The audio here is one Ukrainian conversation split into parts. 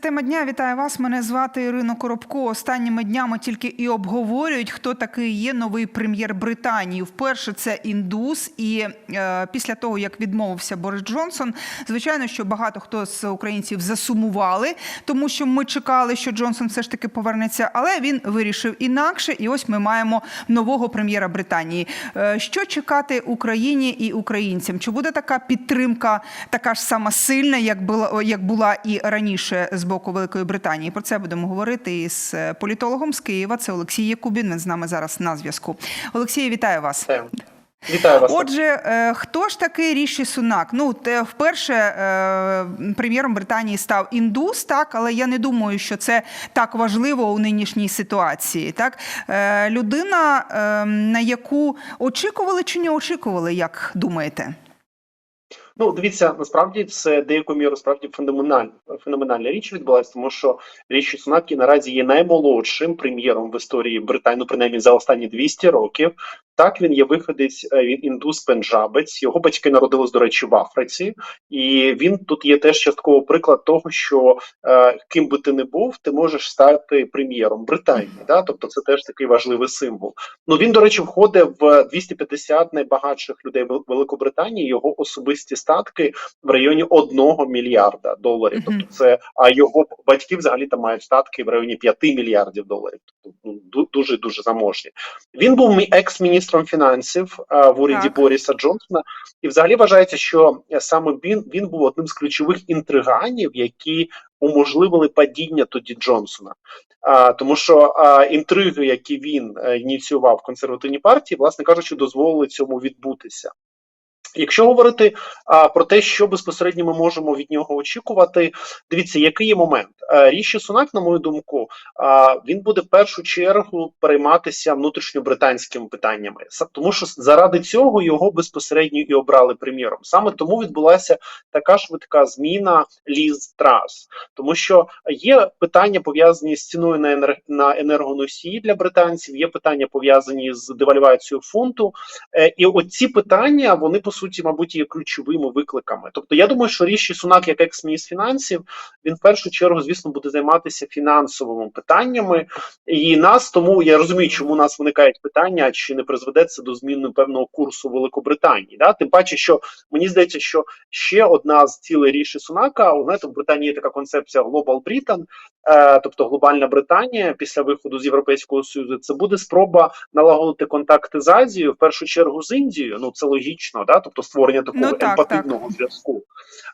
тема дня. Вітаю вас. Мене звати Ірина Коробко. Останніми днями тільки і обговорюють, хто такий є новий прем'єр Британії. Вперше це індус. І е, після того, як відмовився Борис Джонсон, звичайно, що багато хто з українців засумували, тому що ми чекали, що Джонсон все ж таки повернеться. Але він вирішив інакше. І ось ми маємо нового прем'єра Британії. Е, що чекати Україні і українцям? Чи буде така підтримка, така ж сама сильна, як була як була і раніше з боку Великої Британії? Про це будемо говорити із е, політологом з Києва. Це Олексій Якубін. Він з нами зараз на зв'язку. Олексій, вітаю вас. Вітаю. Вас. Отже, е, хто ж такий Ріші Сунак? Ну, те, вперше е, прем'єром Британії став індус, так, але я не думаю, що це так важливо у нинішній ситуації. Так, людина, е, на яку очікували чи не очікували, як думаєте? Ну, дивіться, насправді це деяку міру справді феноменальна феноменальна річ відбулася, тому що Ріші Сунакі наразі є наймолодшим прем'єром в історії Британії, ну, принаймні за останні 200 років. Так, він є виходець, е, він індус пенджабець. Його батьки народились, до речі, в Африці, і він тут є теж частково приклад того, що е, ким би ти не був, ти можеш стати прем'єром Британії. Да? Тобто, це теж такий важливий символ. Ну він, до речі, входить в 250 найбагатших людей Вел- Великобританії. Його особисті статки в районі 1 мільярда доларів. Тобто, це а його батьки взагалі там мають статки в районі 5 мільярдів доларів. Ну, дуже дуже заможні. Він був екс-міністром фінансів в уряді Так. Боріса Джонсона, і взагалі вважається, що е, саме він він був одним з ключових інтриганів, які уможливили падіння тоді Джонсона. А, тому що а, інтриги, які він е, ініціював в консервативній партії, власне кажучи, дозволили цьому відбутися. Якщо говорити а, про те, що безпосередньо ми можемо від нього очікувати, дивіться, який є момент. Ріші Сунак, на мою думку, а, він буде в першу чергу перейматися внутрішньобританськими питаннями, тому що заради цього його безпосередньо і обрали прем'єром. Саме тому відбулася така швидка зміна Ліз Трас, тому що є питання пов'язані з ціною на енер... на енергоносії для британців, є питання пов'язані з девальвацією фунту. Е, І оці питання вони по суті, мабуть, є ключовими викликами. Тобто, я думаю, що Ріші Сунак, як екс-міністр фінансів, він в першу чергу, звісно, буде займатися фінансовими питаннями. І нас тому я розумію, чому у нас виникають питання, чи не призведе це до зміни певного курсу Великобританії. Да? Тим паче, що мені здається, що ще одна з цілей Ріші Сунака, у знаєте, в Британії є така концепція Global Britain, е, тобто глобальна Британія після виходу з Європейського Союзу. Це буде спроба налагодити контакти з Азією, в першу чергу з Індією. Ну це логічно, да? Тобто створення такого Ну, так, емпативного зв'язку.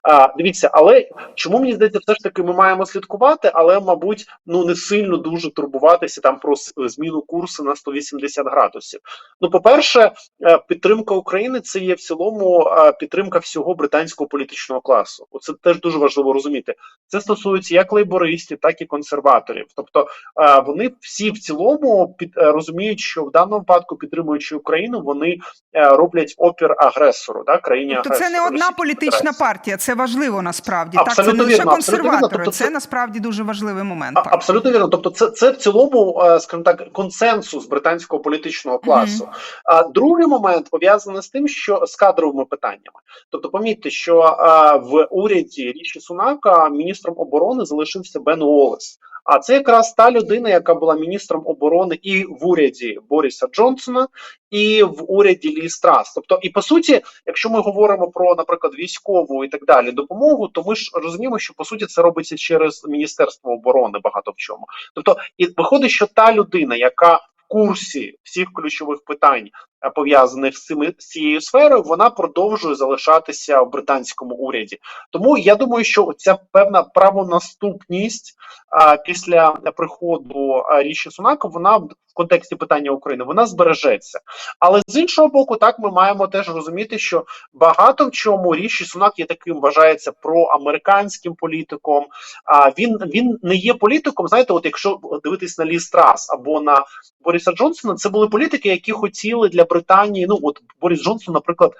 А, дивіться, але чому мені здається, все ж таки ми маємо слідкувати, але мабуть, ну не сильно дуже турбуватися там про зміну курсу на 180 градусів. Ну, по-перше, е, підтримка України це є в цілому е, підтримка всього британського політичного класу. Оце теж дуже важливо розуміти. Це стосується як лейбористів, так і консерваторів. Тобто е, вони всі в цілому під розуміють, що в даному випадку, підтримуючи Україну, вони роблять опір агресору, да, країні Тобто це не одна політична партія, це важливо насправді. Так, це Абсолютно не лише консерватори, Тобто це це- насправді дуже важливий момент. А- Абсолютно вірно. Тобто, це, це в цілому, е, скажімо так, консенсус британського політичного класу. А другий момент пов'язаний з тим, що з кадровими питаннями. Тобто, помітьте, що е, в уряді Ріші Сунака міністром оборони залишився Бен Уоллес. А це якраз та людина, яка була міністром оборони і в уряді Боріса Джонсона, і в уряді Лі Страс. Тобто, і по суті, якщо ми говоримо про, наприклад, військову і так далі допомогу, то ми ж розуміємо, що по суті це робиться через Міністерство оборони багато в чому. Тобто, і виходить, що та людина, яка в курсі всіх ключових питань пов'язаних з цими з цією сферою, вона продовжує залишатися в британському уряді. Тому я думаю, що ця певна правонаступність а, після приходу Ріші Сунака, вона в контексті питання України вона збережеться. Але з іншого боку, так ми маємо теж розуміти, що багато в чому Ріші Сунак є таким, вважається проамериканським політиком. А він він не є політиком. Знаєте, от якщо дивитись на Лі Страс або на Бориса Джонсона, це були політики, які хотіли для Британії. Ну от Борис Джонсон, наприклад,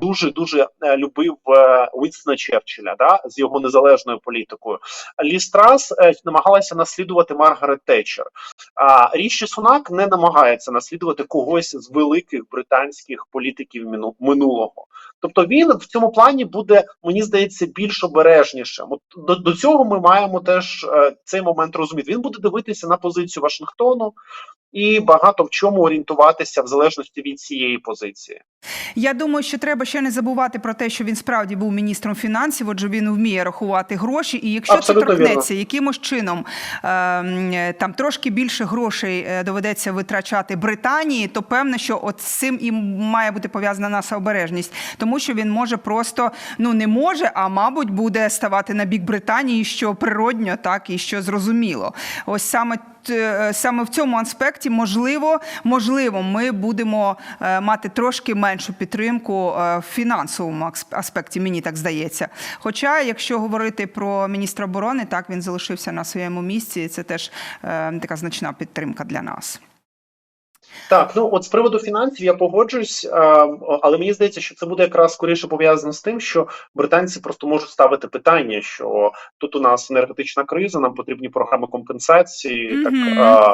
дуже дуже е, любив е, Уінстона Черчилля, да, з його незалежною політикою. Лі Страс е, намагалася наслідувати Маргарет Тетчер. А Ріші Сунак не намагається наслідувати когось з великих британських політиків минулого. Тобто він в цьому плані буде, мені здається, більш обережнішим. От до, до цього ми маємо теж цей момент розуміти. Він буде дивитися на позицію Вашингтону і багато в чому орієнтуватися в залежності від цієї позиції. Я думаю, що треба ще не забувати про те, що він справді був міністром фінансів. Отже, він вміє рахувати гроші. І якщо Абсолютно це торкнеться якимось чином е, там трошки більше грошей е, доведеться витрачати Британії, то певно, що от з цим і має бути пов'язана наша обережність, тому що він може просто ну не може, а мабуть, буде ставати на бік Британії, що природньо, так і що зрозуміло. Ось саме. Т- Саме в цьому аспекті можливо, можливо, ми будемо е, мати трошки меншу підтримку е, в фінансовому аспекті. Мені так здається. Хоча, якщо говорити про міністра оборони, так він залишився на своєму місці. Це теж е, така значна підтримка для нас. Так, ну от з приводу фінансів я погоджуюсь, е, але мені здається, що це буде якраз скоріше пов'язано з тим, що британці просто можуть ставити питання, що тут у нас енергетична криза, нам потрібні програми компенсації. Так Мгм. е,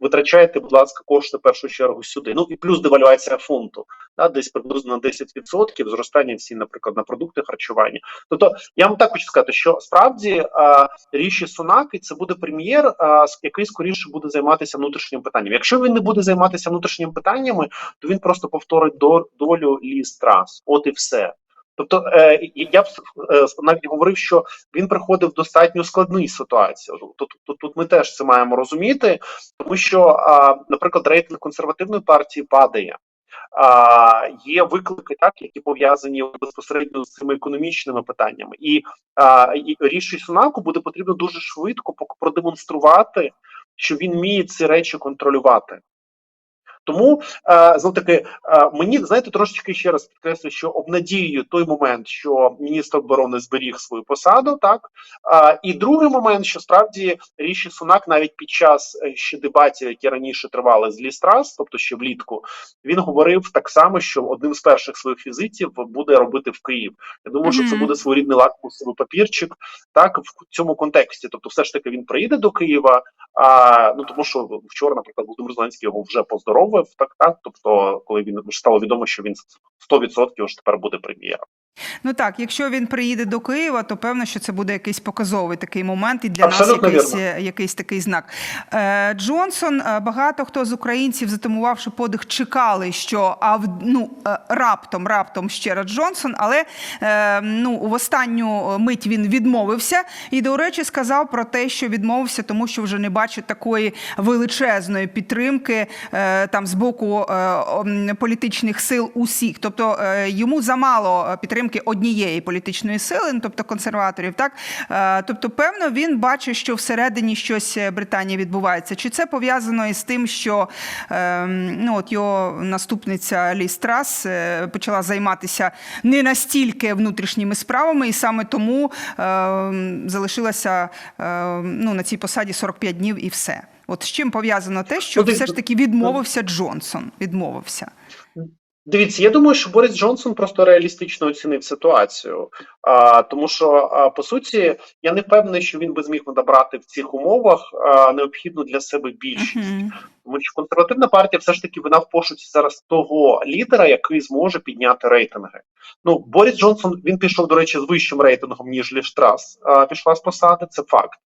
витрачайте, будь ласка, кошти в першу чергу сюди. Ну і плюс девальвація фунту, да, десь приблизно на 10% зростання цін, наприклад, на продукти харчування. Тобто, я вам так хочу сказати, що справді е, Ріші Сунак і це буде прем'єр, який скоріше буде займатися внутрішнім питанням. Якщо він не буде займатися внутрішніми питаннями, то він просто повторить до, долю Лі Страс. От і все. Тобто, е, я б е, навіть говорив, що він приходив в достатньо складну ситуацію. Тут, тут, тут ми теж це маємо розуміти, тому що, наприклад, рейтинг консервативної партії падає. А, є виклики, так які пов'язані безпосередньо з цими економічними питаннями, і, а, і ріші Сунаку буде потрібно дуже швидко продемонструвати, що він вміє ці речі контролювати. Тому е, знов таки е, мені знаєте трошечки ще раз підкреслю, що обнадіює той момент, що міністр оборони зберіг свою посаду, так е, і другий момент, що справді Ріші Сунак навіть під час ще дебатів, які раніше тривали з Лістрас, тобто ще влітку, він говорив так само, що одним з перших своїх візитів буде робити в Київ. Я думаю, що це буде своєрідний лакмусовий папірчик, так в цьому контексті. Тобто, все ж таки він приїде до Києва. А ну тому, що вчора, наприклад, Володимир Зеленський його вже поздоровив. Так, так. Тобто, коли він стало відомо, що він 100% вже тепер буде прем'єром. Ну так, якщо він приїде до Києва, то певно, що це буде якийсь показовий такий момент, і для Абсолютно нас якийсь, е, якийсь такий знак. Е, Джонсон, е, багато хто з українців, затамувавши подих, чекали, що а ну раптом, раптом ще раз Джонсон, але ну в останню мить він відмовився і, до речі, сказав про те, що відмовився, тому що вже не бачить такої величезної підтримки там з боку політичних сил усіх. Тобто йому замало е, підтримки однієї політичної сили, ну, тобто консерваторів. Так Е, тобто, певно, він бачить, що всередині щось е, Британії відбувається. Чи це пов'язано із тим, що е, ну от його наступниця Лі Страс е, почала займатися не настільки внутрішніми справами, і саме тому е, залишилася е, ну, на цій посаді 45 днів і все. От з чим пов'язано те, що все ж таки відмовився Джонсон. Відмовився. Дивіться, я думаю, що Борис Джонсон просто реалістично оцінив ситуацію, а, тому що а, по суті я не впевнений, що він би зміг надобрати в цих умовах а, необхідну для себе більшість. Мгм. Тому що консервативна партія все ж таки вона в пошуці зараз того лідера, який зможе підняти рейтинги. Ну Борис Джонсон він пішов, до речі, з вищим рейтингом ніж Ліштрас. А, пішла з посади, це факт.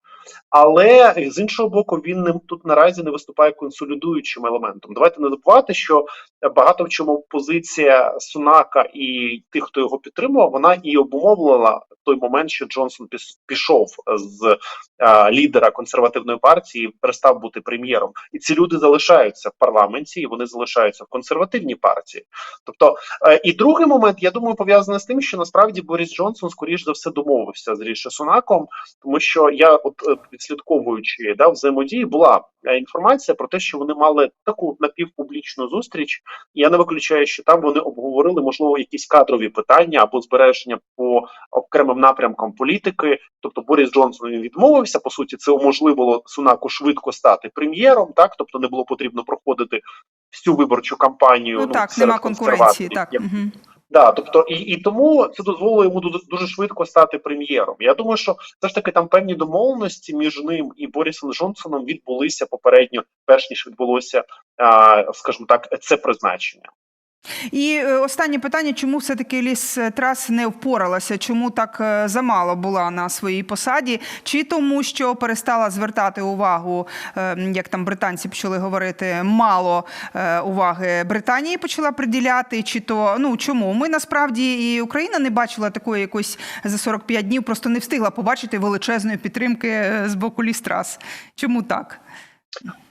Але з іншого боку, він не тут наразі не виступає консолідуючим елементом. Давайте не забувати, що багато в чому позиція Сунака і тих, хто його підтримував, вона і обумовлила той момент, що Джонсон пішов з е, лідера консервативної партії, перестав бути прем'єром, і ці люди залишаються в парламенті, і вони залишаються в консервативній партії. Тобто, е, і другий момент, я думаю, пов'язаний з тим, що насправді Борис Джонсон скоріш за все домовився з Ріші Сунаком, тому що я, от е, відслідковуючи да, взаємодії, була е, інформація про те, що вони мали таку напівпублічну зустріч. І я не виключаю, що там вони обговорили можливо якісь кадрові питання або збереження по окремим напрямкам політики. Тобто Борис Джонсон він відмовився. По суті, це уможливило Сунаку швидко стати прем'єром. Так, тобто не було потрібно проходити всю виборчу кампанію. Ну, так, серед нема конкуренції. Так. Угу. Да, тобто, і, і тому це дозволило йому дуже, швидко стати прем'єром. Я думаю, що все ж таки там певні домовленості між ним і Борісом Джонсоном відбулися попередньо, перш ніж відбулося, а, скажімо так, це призначення. І е, останнє питання: чому все-таки ліс трас не впоралася? Чому так е, замало була на своїй посаді? Чи тому, що перестала звертати увагу, е, як там британці почали говорити, мало е, уваги Британії почала приділяти? Чи то ну чому? Ми насправді і Україна не бачила такої якось за 45 днів, просто не встигла побачити величезної підтримки е, з боку ліс трас. Чому так?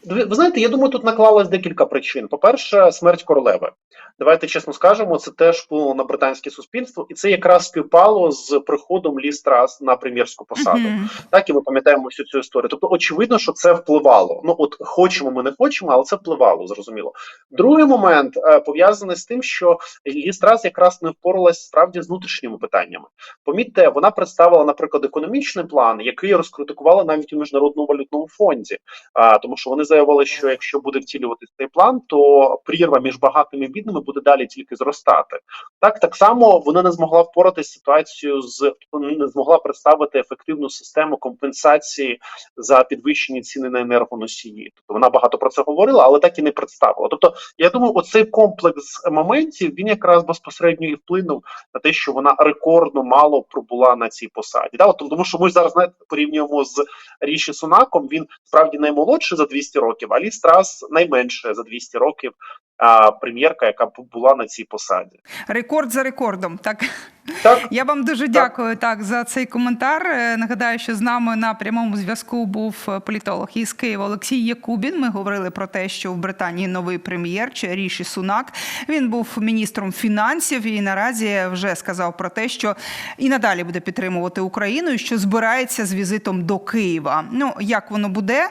Ви, знаєте, я думаю, тут наклалось декілька причин. По-перше, смерть королеви. Давайте чесно скажемо, це теж вплинуло на британське суспільство, і це якраз співпало з приходом Лі Страс на прем'єрську посаду. Мгм. Так і ми пам'ятаємо всю цю історію. Тобто, очевидно, що це впливало. Ну от хочемо, ми не хочемо, але це впливало, зрозуміло. Другий момент е, пов'язаний з тим, що Лі Страс якраз не впоралась справді з внутрішніми питаннями. Помітьте, вона представила, наприклад, економічний план, який розкритикували навіть у міжнародному валютному фонді. А тому, що вони заявили, що якщо буде втілюватися цей план, то прірва між багатими і бідними буде далі тільки зростати. Так так само вона не змогла впоратися ситуацією з не змогла представити ефективну систему компенсації за підвищені ціни на енергоносії. Тобто вона багато про це говорила, але так і не представила. Тобто, я думаю, оцей комплекс моментів він якраз безпосередньо і вплинув на те, що вона рекордно мало пробула на цій посаді. Да, от, тому що ми зараз знаєте, порівнюємо з Ріші Сунаком. Він справді наймолодший за 200 років, а Лі Страс найменше за 200 років. А, прем'єрка, яка була на цій посаді, Рекорд за рекордом. Так. так Я вам дуже дякую так за цей коментар. Е, Нагадаю, що з нами на прямому зв'язку був е, політолог із Києва Олексій Якубін. Ми говорили про те, що в Британії новий прем'єр чи Ріші Сунак. Він був міністром фінансів і наразі вже сказав про те, що і надалі буде підтримувати Україну, і що збирається з візитом до Києва. Ну як воно буде?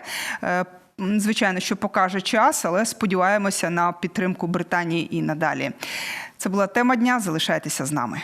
Звичайно, що покаже час, але сподіваємося на підтримку Британії і надалі. Це була тема дня. Залишайтеся з нами.